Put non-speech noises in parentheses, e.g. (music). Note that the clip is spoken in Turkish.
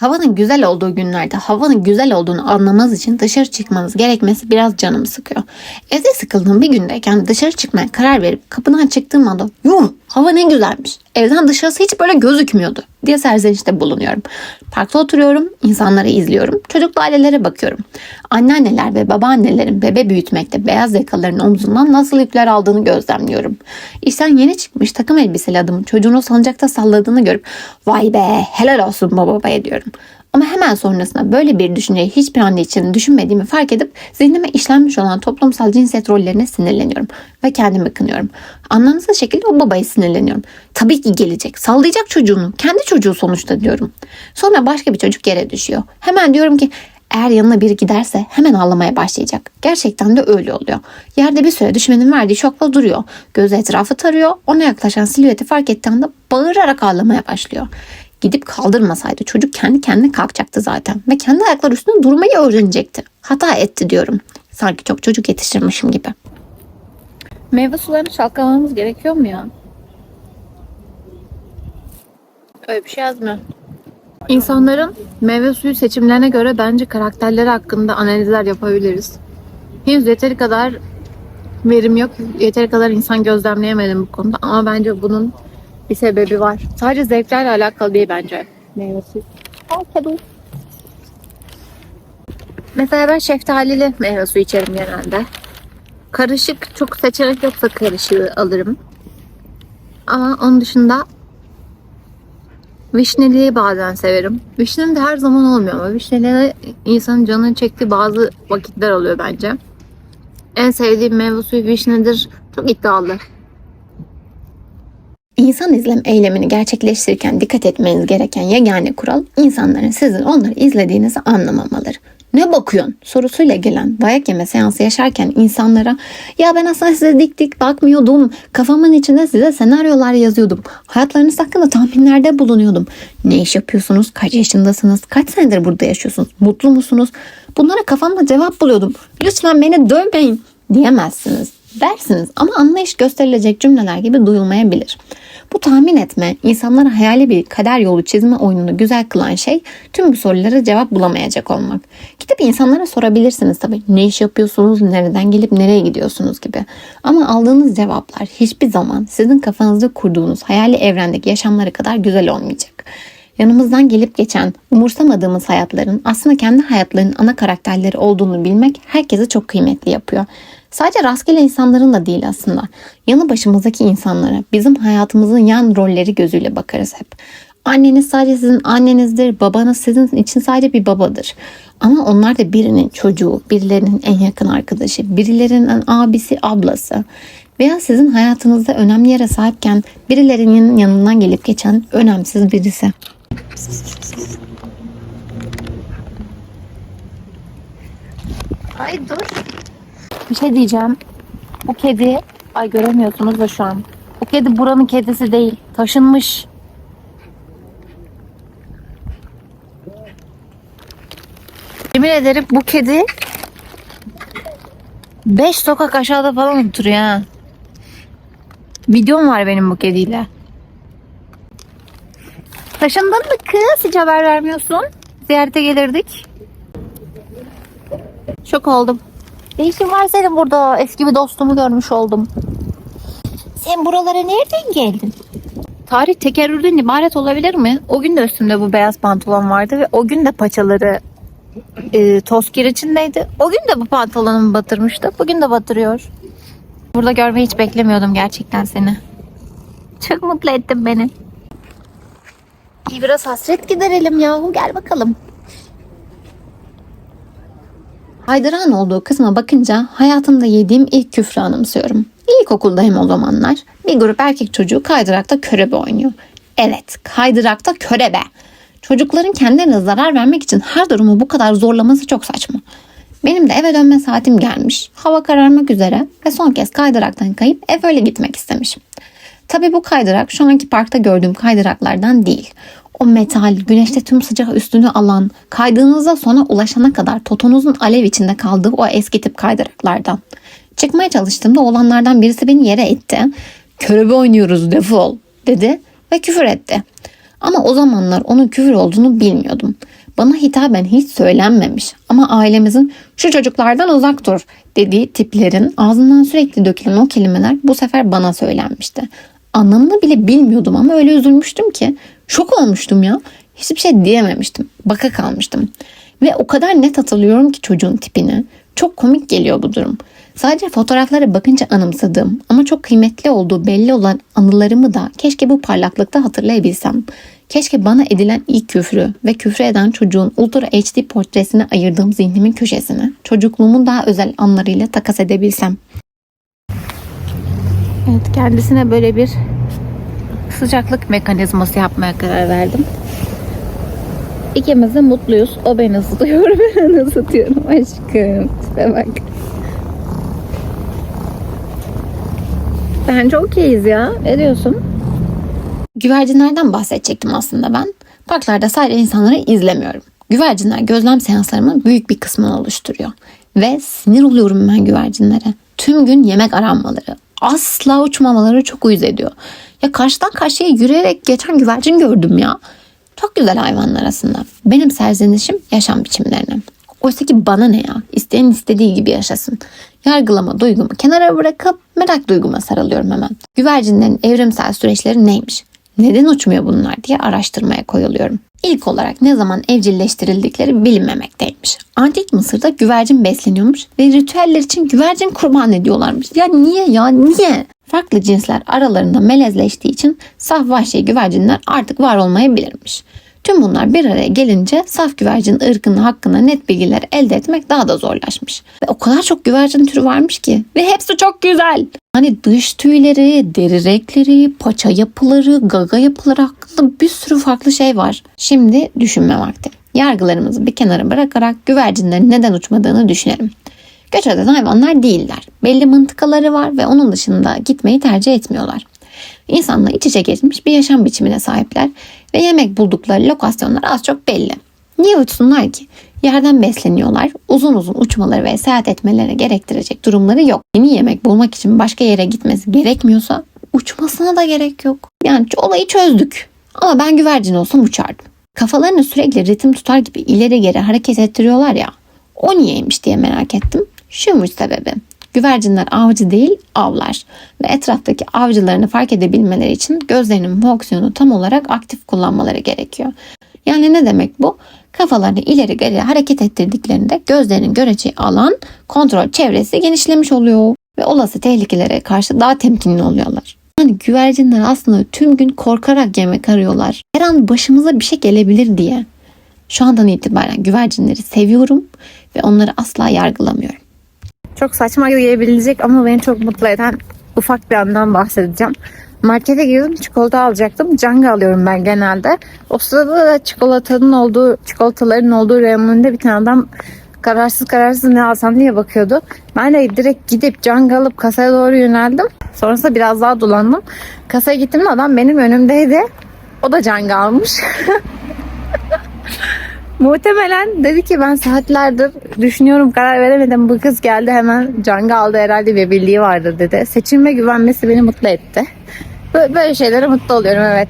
Havanın güzel olduğu günlerde havanın güzel olduğunu anlamanız için dışarı çıkmanız gerekmesi biraz canımı sıkıyor. Evde sıkıldığım bir gündeyken dışarı çıkmaya karar verip kapıdan çıktığım anda yuh hava ne güzelmiş. Evden dışarısı hiç böyle gözükmüyordu diye serzenişte bulunuyorum. Parkta oturuyorum, insanları izliyorum, çocuklu ailelere bakıyorum. Anneanneler ve babaannelerin bebe büyütmekte beyaz yakaların omzundan nasıl ipler aldığını gözlemliyorum. İşten yeni çıkmış takım elbiseli adamın çocuğunu salıncakta salladığını görüp vay be helal olsun baba baba diyorum. Ama hemen sonrasında böyle bir düşünceyi hiçbir anne için düşünmediğimi fark edip zihnime işlenmiş olan toplumsal cinsiyet rollerine sinirleniyorum ve kendimi kınıyorum. Anlamsız şekilde o babaya sinirleniyorum. Tabii ki gelecek, sallayacak çocuğunu, kendi çocuğu sonuçta diyorum. Sonra başka bir çocuk yere düşüyor. Hemen diyorum ki eğer yanına biri giderse hemen ağlamaya başlayacak. Gerçekten de öyle oluyor. Yerde bir süre düşmenin verdiği şokla duruyor. Gözü etrafı tarıyor. Ona yaklaşan silüeti fark ettiği anda bağırarak ağlamaya başlıyor. Gidip kaldırmasaydı çocuk kendi kendine kalkacaktı zaten. Ve kendi ayakları üstünde durmayı öğrenecekti. Hata etti diyorum. Sanki çok çocuk yetiştirmişim gibi. Meyve sularını çalkalamamız gerekiyor mu ya? Öyle bir şey yazmıyor. İnsanların meyve suyu seçimlerine göre bence karakterleri hakkında analizler yapabiliriz. Henüz yeteri kadar verim yok. Yeteri kadar insan gözlemleyemedim bu konuda. Ama bence bunun bir sebebi var. Sadece zevklerle alakalı değil bence. Meyve suyu. Al kedi. Mesela ben şeftalili meyve suyu içerim genelde. Karışık çok seçenek yoksa karışığı alırım. Ama onun dışında Vişneliyi bazen severim. Vişneli de her zaman olmuyor ama vişneli insanın canını çektiği bazı vakitler oluyor bence. En sevdiğim meyve suyu vişnedir. Çok iddialı. İnsan izlem eylemini gerçekleştirirken dikkat etmeniz gereken yegane kural insanların sizin onları izlediğinizi anlamamaları. Ne bakıyorsun sorusuyla gelen dayak yeme seansı yaşarken insanlara ya ben aslında size dik dik bakmıyordum. Kafamın içinde size senaryolar yazıyordum. Hayatlarınız hakkında tahminlerde bulunuyordum. Ne iş yapıyorsunuz? Kaç yaşındasınız? Kaç senedir burada yaşıyorsunuz? Mutlu musunuz? Bunlara kafamda cevap buluyordum. Lütfen beni dövmeyin diyemezsiniz. Dersiniz ama anlayış gösterilecek cümleler gibi duyulmayabilir. Bu tahmin etme, insanlara hayali bir kader yolu çizme oyununu güzel kılan şey tüm bu sorulara cevap bulamayacak olmak. Gidip insanlara sorabilirsiniz tabii. Ne iş yapıyorsunuz, nereden gelip nereye gidiyorsunuz gibi. Ama aldığınız cevaplar hiçbir zaman sizin kafanızda kurduğunuz hayali evrendeki yaşamları kadar güzel olmayacak. Yanımızdan gelip geçen, umursamadığımız hayatların aslında kendi hayatlarının ana karakterleri olduğunu bilmek herkese çok kıymetli yapıyor. Sadece rastgele insanların da değil aslında. Yanı başımızdaki insanlara bizim hayatımızın yan rolleri gözüyle bakarız hep. Anneniz sadece sizin annenizdir, babanız sizin için sadece bir babadır. Ama onlar da birinin çocuğu, birilerinin en yakın arkadaşı, birilerinin abisi, ablası veya sizin hayatınızda önemli yere sahipken birilerinin yanından gelip geçen önemsiz birisi. Ay dur. Bir şey diyeceğim. Bu kedi, ay göremiyorsunuz da şu an. Bu kedi buranın kedisi değil. Taşınmış. Yemin ederim bu kedi 5 sokak aşağıda falan oturuyor ha. Videom var benim bu kediyle. Taşındın mı kız? Hiç haber vermiyorsun. Ziyarete gelirdik. Şok oldum. Ne işin var senin burada? Eski bir dostumu görmüş oldum. Sen buralara nereden geldin? Tarih tekerrürden ibaret olabilir mi? O gün de üstümde bu beyaz pantolon vardı ve o gün de paçaları e, toz kir içindeydi. O gün de bu pantolonumu batırmıştı. Bugün de batırıyor. Burada görmeyi hiç beklemiyordum gerçekten seni. Çok mutlu ettin beni. İyi biraz hasret giderelim yahu gel bakalım. Haydıran olduğu kısma bakınca hayatımda yediğim ilk küfrü anımsıyorum. İlkokuldayım o zamanlar. Bir grup erkek çocuğu kaydırakta körebe oynuyor. Evet kaydırakta körebe. Çocukların kendilerine zarar vermek için her durumu bu kadar zorlaması çok saçma. Benim de eve dönme saatim gelmiş. Hava kararmak üzere ve son kez kaydıraktan kayıp ev öyle gitmek istemişim. Tabii bu kaydırak şu anki parkta gördüğüm kaydıraklardan değil. O metal, güneşte tüm sıcak üstünü alan, kaydığınızda sona ulaşana kadar totonuzun alev içinde kaldığı o eski tip kaydıraklardan. Çıkmaya çalıştığımda olanlardan birisi beni yere itti. Körebe oynuyoruz defol dedi ve küfür etti. Ama o zamanlar onun küfür olduğunu bilmiyordum. Bana hitaben hiç söylenmemiş ama ailemizin şu çocuklardan uzak dur dediği tiplerin ağzından sürekli dökülen o kelimeler bu sefer bana söylenmişti. Anlamını bile bilmiyordum ama öyle üzülmüştüm ki şok olmuştum ya. Hiçbir şey diyememiştim. Baka kalmıştım. Ve o kadar net hatırlıyorum ki çocuğun tipini. Çok komik geliyor bu durum. Sadece fotoğraflara bakınca anımsadığım ama çok kıymetli olduğu belli olan anılarımı da keşke bu parlaklıkta hatırlayabilsem. Keşke bana edilen ilk küfrü ve küfür eden çocuğun Ultra HD portresine ayırdığım zihnimin köşesine çocukluğumun daha özel anlarıyla takas edebilsem. Evet kendisine böyle bir sıcaklık mekanizması yapmaya karar verdim. İkimiz de mutluyuz. O beni ısıtıyor, (laughs) ben ısıtıyorum aşkım. Tipe bak. Bence okeyiz ya. Ne diyorsun? Güvercinlerden bahsedecektim aslında ben. Parklarda sadece insanları izlemiyorum. Güvercinler gözlem seanslarımın büyük bir kısmını oluşturuyor. Ve sinir oluyorum ben güvercinlere. Tüm gün yemek aranmaları, asla uçmamaları çok uyuz ediyor. Ya karşıdan karşıya yürüyerek geçen güvercin gördüm ya. Çok güzel hayvanlar aslında. Benim serzenişim yaşam biçimlerine. Oysa ki bana ne ya? İsteyen istediği gibi yaşasın. Yargılama duygumu kenara bırakıp merak duyguma sarılıyorum hemen. Güvercinlerin evrimsel süreçleri neymiş? Neden uçmuyor bunlar diye araştırmaya koyuluyorum. İlk olarak ne zaman evcilleştirildikleri bilinmemekteymiş. Antik Mısır'da güvercin besleniyormuş ve ritüeller için güvercin kurban ediyorlarmış. Ya niye ya niye? Farklı cinsler aralarında melezleştiği için saf vahşi güvercinler artık var olmayabilirmiş. Tüm bunlar bir araya gelince saf güvercin ırkının hakkında net bilgiler elde etmek daha da zorlaşmış. Ve o kadar çok güvercin türü varmış ki ve hepsi çok güzel. Hani dış tüyleri, deri renkleri, paça yapıları, gaga yapıları hakkında bir sürü farklı şey var. Şimdi düşünme vakti. Yargılarımızı bir kenara bırakarak güvercinlerin neden uçmadığını düşünelim. Göç eden hayvanlar değiller. Belli mıntıkaları var ve onun dışında gitmeyi tercih etmiyorlar. İnsanla iç içe geçmiş bir yaşam biçimine sahipler ve yemek buldukları lokasyonlar az çok belli. Niye uçsunlar ki? Yerden besleniyorlar. Uzun uzun uçmaları ve seyahat etmeleri gerektirecek durumları yok. Yeni yemek bulmak için başka yere gitmesi gerekmiyorsa uçmasına da gerek yok. Yani olayı çözdük. Ama ben güvercin olsam uçardım. Kafalarını sürekli ritim tutar gibi ileri geri hareket ettiriyorlar ya. O niyeymiş diye merak ettim. Şuymuş sebebi. Güvercinler avcı değil avlar ve etraftaki avcılarını fark edebilmeleri için gözlerinin fonksiyonu tam olarak aktif kullanmaları gerekiyor. Yani ne demek bu? Kafalarını ileri geri hareket ettirdiklerinde gözlerinin göreceği alan kontrol çevresi genişlemiş oluyor ve olası tehlikelere karşı daha temkinli oluyorlar. Yani güvercinler aslında tüm gün korkarak yemek arıyorlar. Her an başımıza bir şey gelebilir diye. Şu andan itibaren güvercinleri seviyorum ve onları asla yargılamıyorum. Çok saçma gelebilecek ama beni çok mutlu eden ufak bir andan bahsedeceğim. Markete girdim çikolata alacaktım. Canga alıyorum ben genelde. O sırada da çikolatanın olduğu, çikolataların olduğu reyonunda bir tane adam kararsız kararsız ne alsam diye bakıyordu. Ben de direkt gidip canga alıp kasaya doğru yöneldim. Sonrasında biraz daha dolandım. Kasaya gittim adam benim önümdeydi. O da canga almış. (laughs) Muhtemelen dedi ki ben saatlerdir düşünüyorum karar veremedim. Bu kız geldi hemen canga aldı herhalde bir birliği vardır dedi. Seçilme güvenmesi beni mutlu etti. Böyle, şeylere mutlu oluyorum evet.